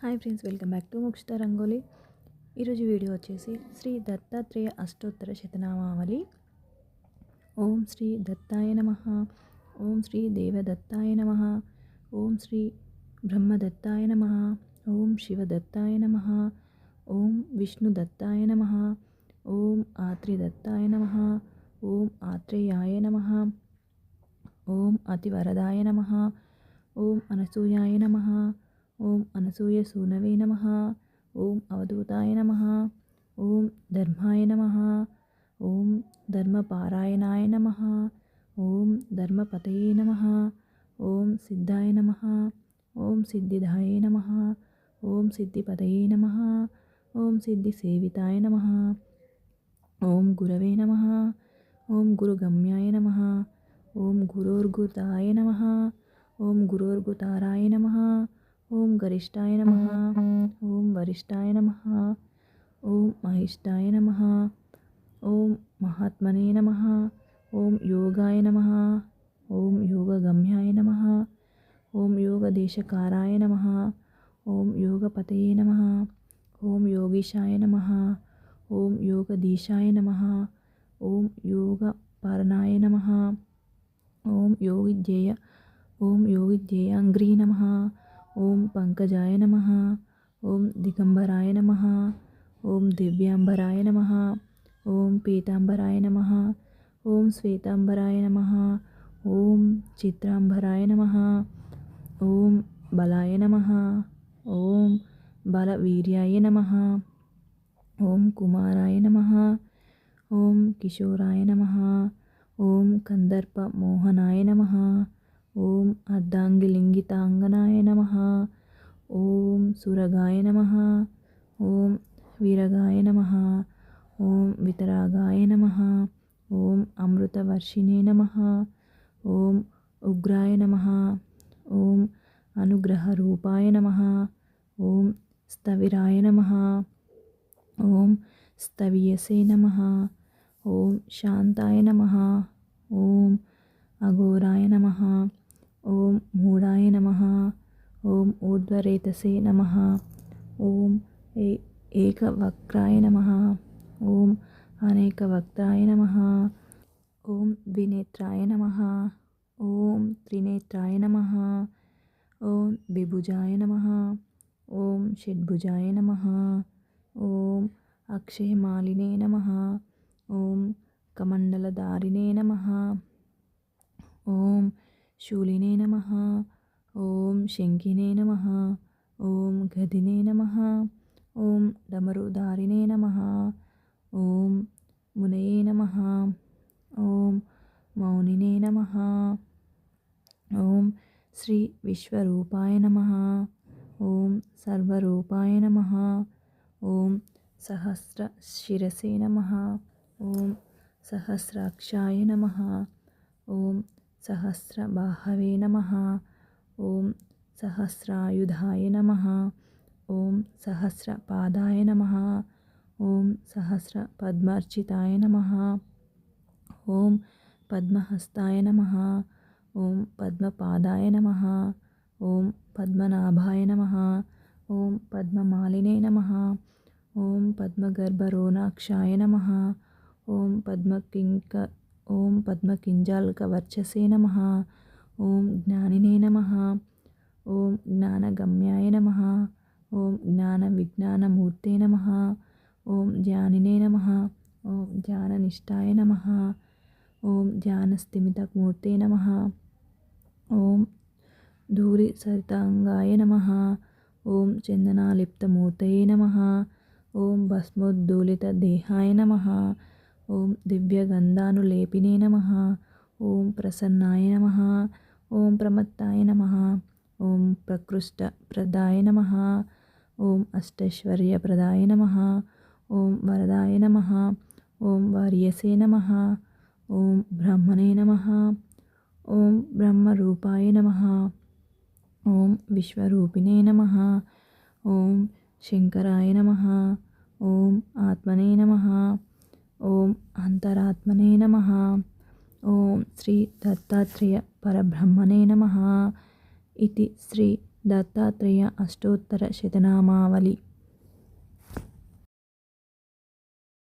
Hi friends welcome back to Mukshitha rangoli. ఈరోజు video వచ్చేసి శ్రీ దత్తాత్రేయ అష్టోత్తర శతనామావళి. ఓం శ్రీ దత్తాయ నమ. ఓం శ్రీ దేవదత్తాయ నమ. ఓం శ్రీ బ్రహ్మదత్తాయ నమ. ఓం శివదత్తాయ నమ. ఓం విష్ణుదత్తాయ నమ. ఓం ఆత్రిదత్తాయ నమ. ఓం ఆత్రేయాయ నమ. ఓం అతివరదాయ నమ. ఓం అనసూయాయ నమ. ఓం అనసూయ సూనవే నమ ఓం అవధూతాయ నమ ఓం ధర్మాయ నమ ఓం ధర్మపారాయణాయ నమ ఓం ధర్మపతయే నమ ఓం సిద్ధాయ నమ ఓం సిద్ధిదాయ నమ ఓం సిద్ధిపతయే నమ ఓం సిద్ధిసేవితాయ నమ ఓం గురవే నమ ఓం గురుగమ్యాయ నమ ఓం గురోర్గుతాయ నమ ఓం గురోర్గుతారాయ నమ ओम गरिष्ठाय नमः ओम वरिष्ठाय नमः ओम महिष्ठाय नमः ओम महात्मने नमः ओम योगाय नमः ओम योगगम्याय नमः ओम योगदेशकाराय नमः ओम योगपतये नमः ओम योगीशाय नमः ओम योगदीशाय नमः ओम योगपर्णाय नमः ओम योगिध्येय ओम योगिध्येयांग्री नमः ओम पंकजाय नम ओं दिगंबराय नम ओं दिव्यांबराय नम ओं पीतांबराय नम ओं श्वेतांबराय नम ओं चित्राम्बराय नम ओं बलाय नम ओं बलवीर्याय नम ओं कुमाराय नम ओं किशोराय नम ओं कंदर्पमोहनाय नमः ඕම් අර්ධාංගලිංගිතාංගනාය නමහා ඕම් සුරගාය නමහා ඕම් විරගාය නමහා ඕම් විතරාගාය නමහා ඕම් අමෘත වර්ෂිනේ නමහා ඕම් උග්‍රාය නමහා ඕම් අනුග්‍රහ රූපාය නමහා ඕම් ස්තවිරාය නමහා ඕම් ස්තවියසේ නමහා ඕම් ශාන්තාය නමහා ඕම් අගෝරාය නමහා ॐ मूढाय नमः ॐ ऊर्ध्वरेतसे नमः ॐ एकवक्त्राय नमः ॐ अनेकवक्त्राय नमः ॐ द्विनेत्राय नमः ॐ त्रिनेत्राय नमः ॐ द्विभुजाय नमः ॐ षड्भुजाय नमः ॐ अक्षयमालिने नमः ॐ कमण्डलधारिणे नमः ॐ శూలినే నమ ఓం శంఖినే నమ ఓం గదినే నమ ఓం డమరుదారినే నమ ఓం మునయే నమ ఓం మౌనినే నమ ఓం శ్రీ విశ్వరూపాయ నమ ఓం సర్వరూపాయ నమ ఓం సహస్ర శిరసే నమ ఓం సహస్రాక్షాయ నమ ఓం सहस्रबाहवे नम। ओं सहस्रायुधा नम। ओं सहस्रपादाय नम। ओं सहस्रपद्मार्चिताय नम। ओं पद्महस्ताय नम। ओं पद्मय नम। ओं पद्मनाभाय नम। ओं पद्ममालिने नम। ओं पद्मगर्भरोनाक्षा नम। ओं पद्मकिङ्क ఓం పద్మకింజాల్కవర్చసే నమ ఓం జ్ఞానినే నమ ఓం జ్ఞానగమ్యాయ నమ ఓం జ్ఞాన విజ్ఞానమూర్తే నమ ఓం జ్ఞానినే నమ ఓం జ్ఞాననిష్టాయ నమ ఓం జ్ఞానస్థిమితమూర్తే నమ ఓం ధూరి సరితాంగాయ నమ ఓం చందనాలిప్తమూర్తయే నమ ఓం భస్మోద్దూలిత దేహాయ నమ ఓం దివ్యగంధానులేపినే నమ ఓం ప్రసన్నాయ నమ ఓం ప్రమత్తాయ నమ ఓం ప్రకృష్ట ప్రదాయ నమ ఓం అష్టైశ్వర్యప్రదాయ నమ ఓం వరదాయ నమ ఓం వార్యసే నమ ఓం బ్రహ్మణే నమ ఓం బ్రహ్మరూపాయ నమ ఓం విశ్వరూపిణే నమ ఓం శంకరాయ నమ ఓం ఆత్మనే నమ ఓం అంతరాత్మనే నమ. ఓం శ్రీ దత్తాత్రేయ పరబ్రహ్మణే నమ. ఇది శ్రీ దత్తాత్రేయ అష్టోత్తర శతనామావళి.